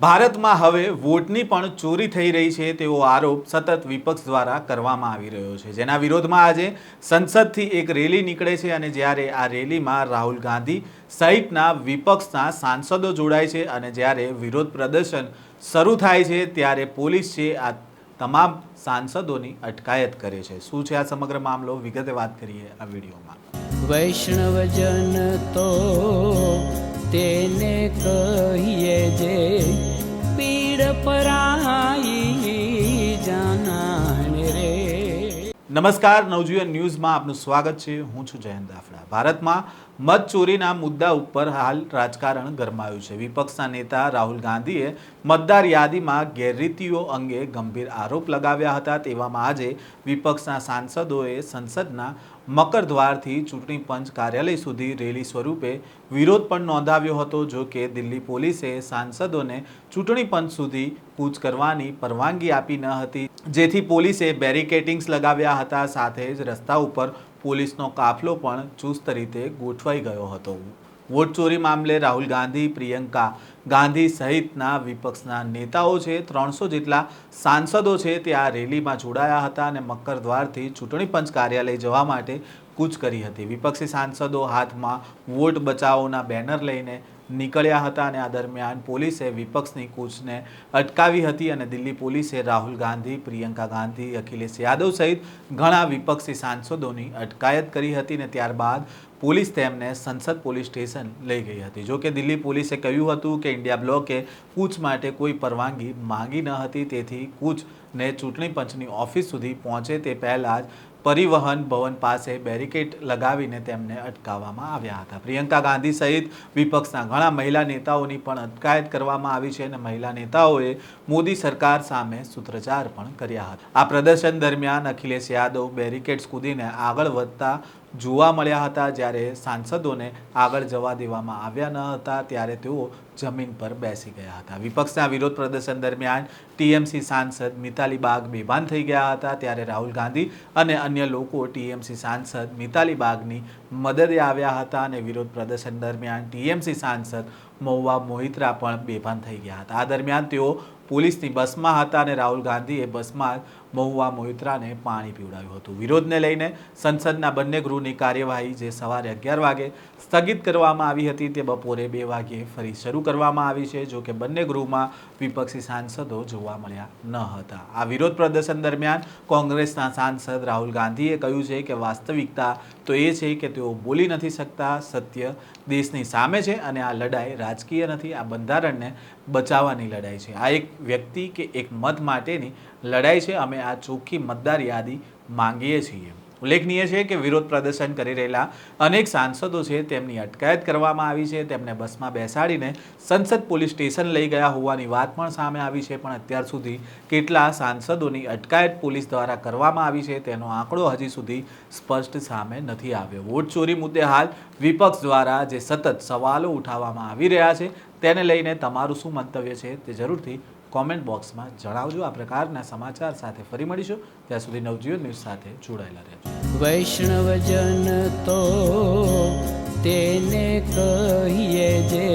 ભારતમાં હવે વોટની પણ ચોરી થઈ રહી છે તેવો આરોપ સતત વિપક્ષ દ્વારા કરવામાં આવી રહ્યો છે. જેના વિરોધમાં આજે સંસદથી એક રેલી નીકળે છે અને જ્યારે આ રેલીમાં રાહુલ ગાંધી સહિતના વિપક્ષના સાંસદો જોડાય છે અને જ્યારે વિરોધ પ્રદર્શન શરૂ થાય છે ત્યારે પોલીસ છે આ તમામ સાંસદોની અટકાયત કરે છે. શું છે આ સમગ્ર મામલો? વિગતે વાત કરીએ આ વિડીયોમાં. વૈષ્ણવજન તો તેને પીડ પરાઈ જાનાને રે. નમસ્કાર નવજીવન ન્યૂઝમાં આપનું સ્વાગત છે. હું છું જયંત દાફડા ભારતમાં મત ચોરીના મુદ્દા ઉપર હાલ રાજકારણ ગરમાયું છે. વિપક્ષના નેતા રાહુલ ગાંધીએ મતદાર યાદીમાં ગેરરીતિઓ અંગે ગંભીર આરોપ લગાવ્યા હતા. તેવામાં આજે વિપક્ષના સાંસદોએ સંસદના મકરદ્વારથી ચૂંટણી પંચ કાર્યાલય સુધી રેલી સ્વરૂપે વિરોધ પણ નોંધાવ્યો હતો, જો કે દિલ્હી પોલીસે સાંસદોને ચૂંટણી પંચ સુધી કૂચ કરવાની પરવાનગી આપી ન હતી. જેથી પોલીસે બેરિકેટિંગ્સ લગાવ્યા હતા, સાથે જ રસ્તા ઉપર પોલીસનો કાફલો પણ ચુસ્ત રીતે ગોઠવાઈ ગયો હતો. વોટ ચોરી મામલે રાહુલ ગાંધી, પ્રિયંકા ગાંધી સહિતના વિપક્ષના નેતાઓ છે, ત્રણસો જેટલા સાંસદો છે તે આ રેલીમાં જોડાયા હતા અને મકરદ્વારથી ચૂંટણી પંચ કાર્યાલય જવા માટે કૂચ કરી હતી. વિપક્ષી સાંસદો હાથમાં વોટ બચાવોના બેનર લઈને નીકળ્યા હતા અને આ દરમિયાન પોલીસે વિપક્ષની કૂચને અટકાવી હતી અને દિલ્હી પોલીસે રાહુલ ગાંધી, પ્રિયંકા ગાંધી, અખિલેશ યાદવ સહિત ઘણા વિપક્ષી સાંસદોની અટકાયત કરી હતી અને ત્યારબાદ પોલીસ તેમને સંસદ પોલીસ સ્ટેશન લઈ ગઈ હતી. જો કે દિલ્હી પોલીસે કહ્યું હતું કે ઇન્ડિયા બ્લોકે કૂચ માટે કોઈ પરવાનગી માંગી ન હતી, તેથી કૂચને ચૂંટણી પંચની ઓફિસ સુધી પહોંચે તે પહેલાં જ પરિવહન ભવન પાસે બેરિકેડ લગાવીને તેમને અટકાવવામાં આવ્યા હતા. પ્રિયંકા ગાંધી સહિત વિપક્ષના ઘણા મહિલા નેતાઓની પણ અટકાયત કરવામાં આવી છે અને મહિલા નેતાઓએ મોદી સરકાર સામે સૂત્રોચ્ચાર પણ કર્યા હતા. આ પ્રદર્શન દરમિયાન અખિલેશ યાદવ બેરિકેડ્સ કૂદીને આગળ વધતા જોવા મળ્યા હતા જ્યારે સાંસદોને આગળ જવા દેવામાં આવ્યા ન હતા ત્યારે તેઓ જમીન પર બેસી ગયા હતા. વિપક્ષના વિરોધ પ્રદર્શન દરમિયાન ટીએમસી સાંસદ મિતાલી બાગ બેભાન થઈ ગયા હતા ત્યારે રાહુલ ગાંધી અને અન્ય લોકો ટીએમસી સાંસદ મિતાલી બાગની મદદે આવ્યા હતા અને વિરોધ પ્રદર્શન દરમિયાન ટીએમસી સાંસદ મહુવા મોહિત્રા પણ બેભાન થઈ ગયા હતા. આ દરમિયાન તેઓ પોલીસની બસમાં હતા અને રાહુલ ગાંધીએ બસમાં મહુવા મોહિત્રાને પાણી પીવડાવ્યું હતું. વિરોધને લઈને સંસદના બંને ગૃહની કાર્યવાહી જે સવારે અગિયાર વાગે સ્થગિત કરવામાં આવી હતી તે બપોરે બે વાગ્યે ફરી શરૂ કરવામાં આવી છે જોકે બંને ગૃહમાં વિપક્ષી સાંસદો જોવા મળ્યા ન હતા. આ વિરોધ પ્રદર્શન દરમિયાન કોંગ્રેસના સાંસદ રાહુલ ગાંધીએ કહ્યું છે કે વાસ્તવિકતા તો એ છે કે તેઓ બોલી નથી શકતા, સત્ય દેશની સામે છે અને આ લડાઈ રાજકીય નથી, આ બંધારણને બચાવવાની લડાઈ છે. આ એક વ્યક્તિ કે એક મત માટેની લડાઈ છે. અમે આ ચોખ્ખી મતદાર યાદી માંગીએ છીએ. ઉલ્લેખનીય છે કે વિરોધ પ્રદર્શન કરી રહેલા અનેક સાંસદો છે તેમની અટકાયત કરવામાં આવી છે. તેમને બસમાં બેસાડીને સંસદ પોલીસ સ્ટેશન લઈ ગયા હોવાની વાત પણ સામે આવી છે, પણ અત્યાર સુધી કેટલા સાંસદોની અટકાયત પોલીસ દ્વારા કરવામાં આવી છે તેનો આંકડો હજી સુધી સ્પષ્ટ સામે નથી આવ્યો. વોટ ચોરી મુદ્દે હાલ વિપક્ષ દ્વારા જે સતત સવાલો ઉઠાવવામાં આવી રહ્યા છે, તેને લઈને તમારું શું મંતવ્ય છે તે જરૂરથી કોમેન્ટ બોક્સમાં જણાવજો આ પ્રકારના સમાચાર સાથે ફરી મળીશું. ત્યાં સુધી નવજીવન ન્યૂઝ સાથે જોડાયેલા રહેજો. વૈષ્ણવજન તો તેને કહીએ જે